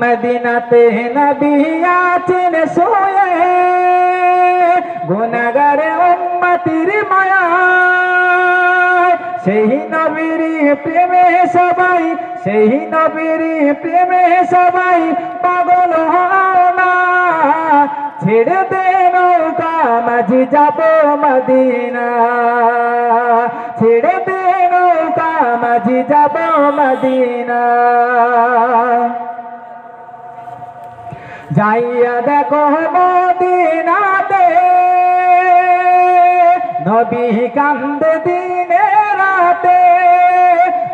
মদিনাতে নবী আছেন সোয়ে। গুনাগারে উম্মতির মায়া সেই নবীর প্রেমে সবাই, সেই নবীর প্রেমে সবাই পাগল না। ছেড়ে দে নৌকা, মাঝি যাব মদিনা। ছেড়ে দে নৌকা, মাঝি যাব মদিনা। যাইয়া দেখো মদিনাতে, নবী কান্দে দিনে রাতে।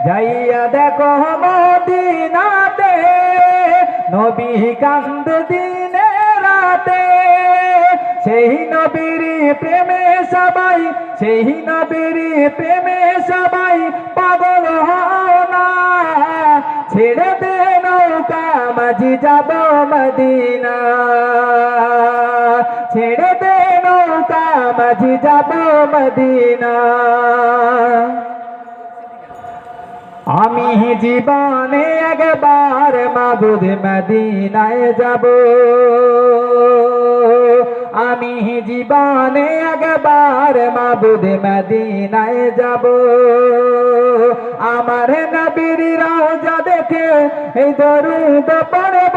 যাইয়া দেখো মদিনাতে, নবী কান্দে দিনে রাতে। সেই নবীর প্রেমে সবাই, সেই নবীর প্রেমে সবাই পাগল হও না। ছেড়ে দে যাব মদিনা। ছেড়ে দে নৌকা মাঝি যাব মদিনা। আমি জীবনে একবার মাবুদ মদিনায় যাব। আমি জীবনে একবার মাবুদ মদিনায় যাব। আমার নবীর রাজা দেখে এই দরুদ পড়ব।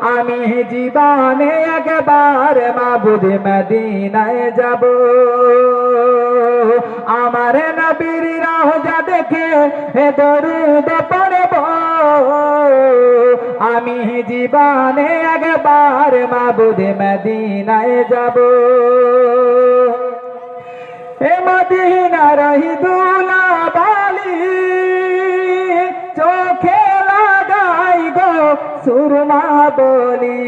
আমি জীবনে একবার মাবুদ মদিনায় যাব। আমার নবীর রাজা দেখে এ দরুদ পড়ব। আমি জীবনে একবার মাবুদ মদিনায় যাব। এ মদিনা রহি দুলা সুরমা বলি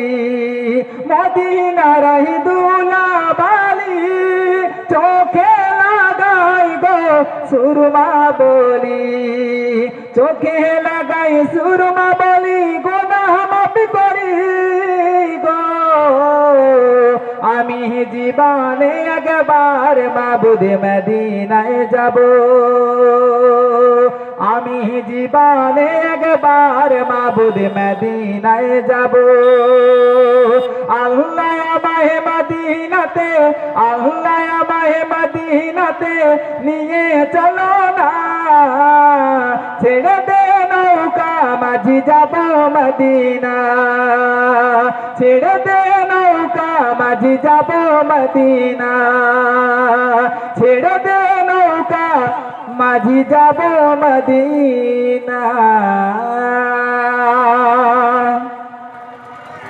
মদিনা রহি দুলা বালি চোখে লাগাই গো সুরমা বলি, চোখে লাগাই সুরমা বলি গোনা মাপি করি গো। আমি জীবনে একবার মাবুদ মদিনায় যাব। আমি জীবনে একবার মাবুদ মদিনায় যাব। আল্লাহ আমায় মদিনাতে, আল্লাহ আমায় মদিনাতে নিয়ে চলো না। ছেড়ে দে নৌকা, মাঝি যাব মদিনা। ছেড়ে দে নৌকা, মাঝি যাব মদিনা। নৌকা যাব মদিনা